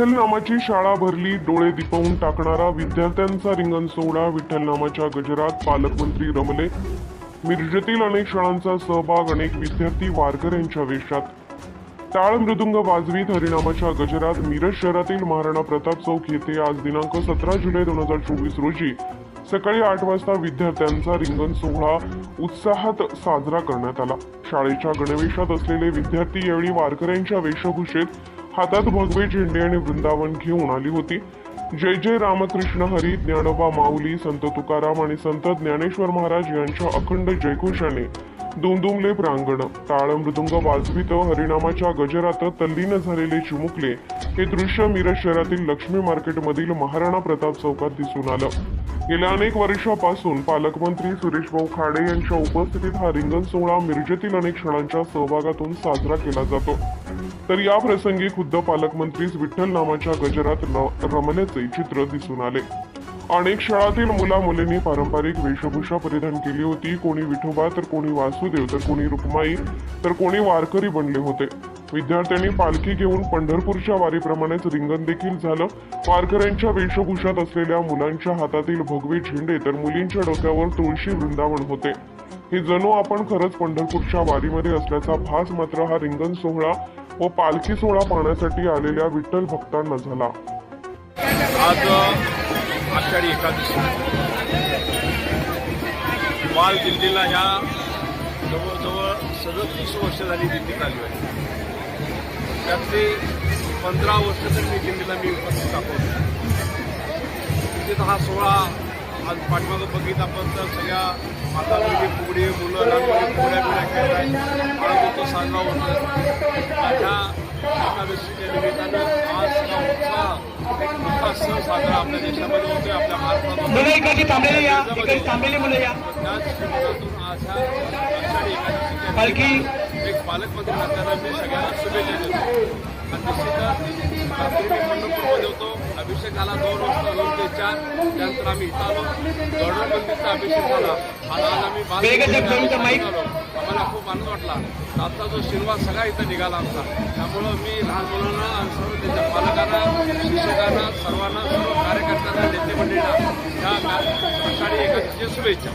विठ्ठल नामाची शाळा भरली डोळे दिपवून टाकणारा विद्यार्थ्यांचा रिंगण सोहळा विठ्ठल नामाच्या गजरात पालकमंत्री रमले. मिरजेतील अनेक शाळांचा सहभाग अनेक विद्यार्थी वारकऱ्यांच्या वेशात. टाळ मृदुंग वाजवीत हरिनामाच्या गजरात मिरज शहरातील महाराणा प्रताप चौक येथे आज दिनांक सतरा जुलै दोन हजार चोवीस रोजी सकाळी आठ वाजता विद्यार्थ्यांचा रिंगण सोहळा उत्साहात साजरा करण्यात आला. शाळेच्या गणवेशात असलेले विद्यार्थी यावेळी वारकऱ्यांच्या वेशभूषेत हातात भगवे झेंडे आणि वृंदावन घेऊन आली होती. जय जय रामकृष्ण हरी ज्ञानोबा माऊली संत तुकाराम आणि संत ज्ञानेश्वर महाराज यांच्या अखंड जयघोषाने दुमदुमले प्रांगण टाळ मृदुंग वाजवित हरिनामाच्या गजरात तल्लीन झालेले चिमुकले हे दृश्य मिरज शहरातील लक्ष्मी मार्केटमधील महाराणा प्रताप चौकात दिसून आलं. गेल्या अनेक वर्षापासून पालकमंत्री सुरेश भाऊ खाडे यांच्या उपस्थितीत हा रिंगण सोहळा मिरजेतील अनेक क्षणांच्या सहभागातून साजरा केला जातो. तर या प्रसंगी खुद्द पालकमंत्रीच विठ्ठल नामाच्या गजरात रमण्याचे चित्र दिसून आले. अनेक शाळातील मुला मुलींनी पारंपरिक वेशभूषा परिधान केली होती. कोणी विठोबा तर कोणी वासुदेव तर कोणी रुक्माई तर कोणी वारकरी बनले होते. विद्यार्थ्यांनी पालखी घेऊन पंढरपूरच्या वारीप्रमाणेच रिंगण देखील झालं. वारकऱ्यांच्या वेशभूषात असलेल्या मुलांच्या हातातील भगवे झेंडे तर मुलींच्या डोक्यावर तुळशी वृंदावन होते. हे जणू आपण खरंच पंढरपूरच्या वारीमध्ये असल्याचा भास मात्र हा रिंगण सोहळा व पालखी सोहळा पाहण्यासाठी आलेल्या विठ्ठल भक्तांना झाला. आज आषाढी एकादशी. बाल दिल्लीला ह्या जवळजवळ सदतीस वर्ष झाली दिल्ली आली आहे. त्यातली पंधरा वर्ष तर मी दिल्लीला मी उपस्थित दाखवतो तिथे हा सोहळा आज पाठीमागं बघित आपण तर सगळ्या माता मुली फुगडी मुलं लहान फुगड्या बिड्या खेळतात बाळगोत्सव साजरा होतो माझ्या एकादशीच्या निमित्तानं आज उत्साह एक मोठा सण साजरा आपल्या देशामध्ये होतोय आपल्या महाराष्ट्रात मुलं मुलं एक पालकमंत्री असताना मी सगळ्यांना शुभेच्छा देतो. आणि निश्चितच होतो अभिषेकाला दोन वाजता दोन ते चार. त्यानंतर आम्ही इथं आलो. गौरव मंदिरचा अभिषेक झाला. आणि आज आम्ही बाल. आलो. आम्हाला खूप आनंद वाटला. आजचा जो शिरवा सगळा इथं निघाला आमचा. त्यामुळं मी लहान मुलांना आणि सर्व त्यांच्या पालकांना शिक्षकांना सर्वांना सर्व कार्यकर्त्यांना नेते मंडळींना ह्या आषाढी एकादशीच्या शुभेच्छा.